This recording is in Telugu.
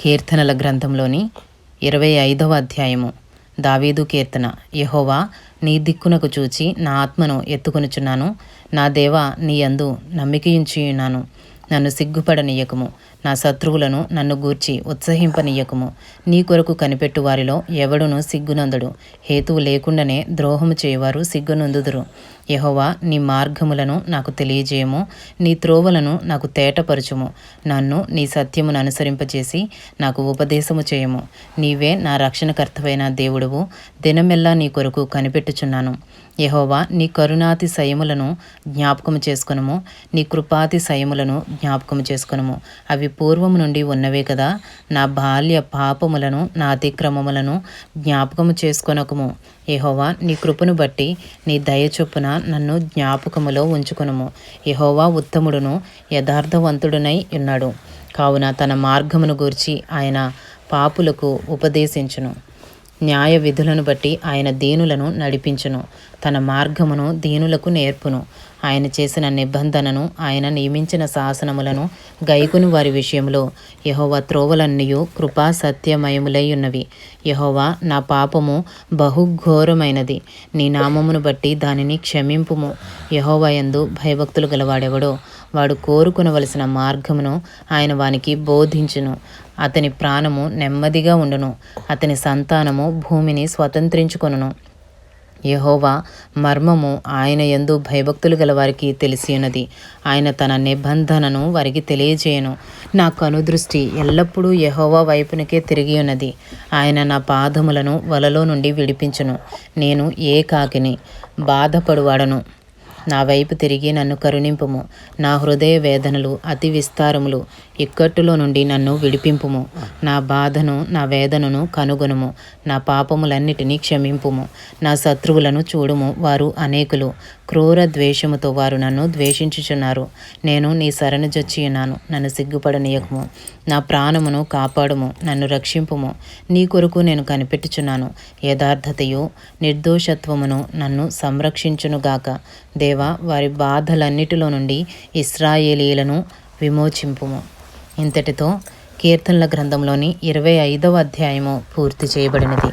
కీర్తనల గ్రంథంలోని ఇరవై ఐదవ అధ్యాయము. దావీదు కీర్తన యహోవా నీ దిక్కునకు చూచి నా ఆత్మను ఎత్తుకొనుచున్నాను. నా దేవా నీ యందు నమ్మికయుంచియున్నాను. నన్ను సిగ్గుపడనీయకము. నా శత్రువులను నన్ను గూర్చి ఉత్సహింపనీయకము. నీ కొరకు కనిపెట్టు వారిలో ఎవడును సిగ్గునందుడు. హేతువు లేకుండానే ద్రోహము చేయవారు సిగ్గునందుదురు. యహోవా నీ మార్గములను నాకు తెలియజేయము నీ త్రోవలను నాకు తేటపరచుము. నన్ను నీ సత్యమును అనుసరింపజేసి నాకు ఉపదేశము చేయము. నీవే నా రక్షణకర్తవైన దేవుడువు. దినమెల్లా నీ కొరకు కనిపెట్టుచున్నాను. యహోవా నీ కరుణాతి సయములను జ్ఞాపకము చేసుకునుము. నీ కృపాతి సయములను జ్ఞాపకము చేసుకునుము. అవి పూర్వము నుండి ఉన్నవే కదా. నా బాల్య పాపములను నా అతిక్రమములను జ్ఞాపకము చేసుకొనకము. యహోవా నీ కృపను బట్టి నీ దయ చొప్పున నన్ను జ్ఞాపకములో ఉంచుకునుము. యహోవా ఉత్తముడును యథార్థవంతుడునై ఉన్నాడు. కావున తన మార్గమును గూర్చి ఆయన పాపులకు ఉపదేశించును. న్యాయ విధులను బట్టి ఆయన దీనులను నడిపించును. తన మార్గమును దీనులకు నేర్పును. ఆయన చేసిన నిబంధనను ఆయన నియమించిన శాసనములను గైకును వారి విషయంలో. యహోవా త్రోవలన్నయు కృపా సత్యమయములై ఉన్నవి యహోవా నా పాపము బహుఘోరమైనది. నీ నామమును బట్టి దానిని క్షమింపుము. యహోవా యందు భయభక్తులు గలవాడెవడో? వాడు కోరుకునవలసిన మార్గమును ఆయన వానికి బోధించును. అతని ప్రాణము నెమ్మదిగా ఉండును. అతని సంతానము భూమిని స్వతంత్రించుకొనును. యహోవా మర్మము ఆయన ఎందు భయభక్తులు గల వారికి తెలిసి ఉన్నది ఆయన తన నిబంధనను వారికి తెలియజేయను. నా కనుదృష్టి ఎల్లప్పుడూ యహోవా వైపునకే తిరిగి ఉన్నది ఆయన నా పాదములను వలలో నుండి విడిపించును. నేను ఏ కాకిని బాధపడువాడను. నా వైపు తిరిగి నన్ను కరుణింపుము. నా హృదయ వేదనలు అతి విస్తారములు ఇక్కట్టులో నుండి నన్ను విడిపింపుము. నా బాధను నా వేదనను కనుగొనుము. నా పాపములన్నిటినీ క్షమింపుము. నా శత్రువులను చూడుము వారు అనేకులు. క్రూర ద్వేషముతో వారు నన్ను ద్వేషించుచున్నారు. నేను నీ శరణు జొచ్చి ఉన్నాను నన్ను సిగ్గుపడనీయకము. నా ప్రాణమును కాపాడుము నన్ను రక్షింపుము. నీ కొరకు నేను కనిపెట్టుచున్నాను. యథార్థతయు నిర్దోషత్వమును నన్ను సంరక్షించునుగాక. దేవ వారి బాధలన్నిటిలో నుండి ఇస్రాయేలీలను విమోచింపుము. ఇంతటితో కీర్తనల గ్రంథంలోని ఇరవై ఐదవ అధ్యాయము పూర్తి చేయబడినది.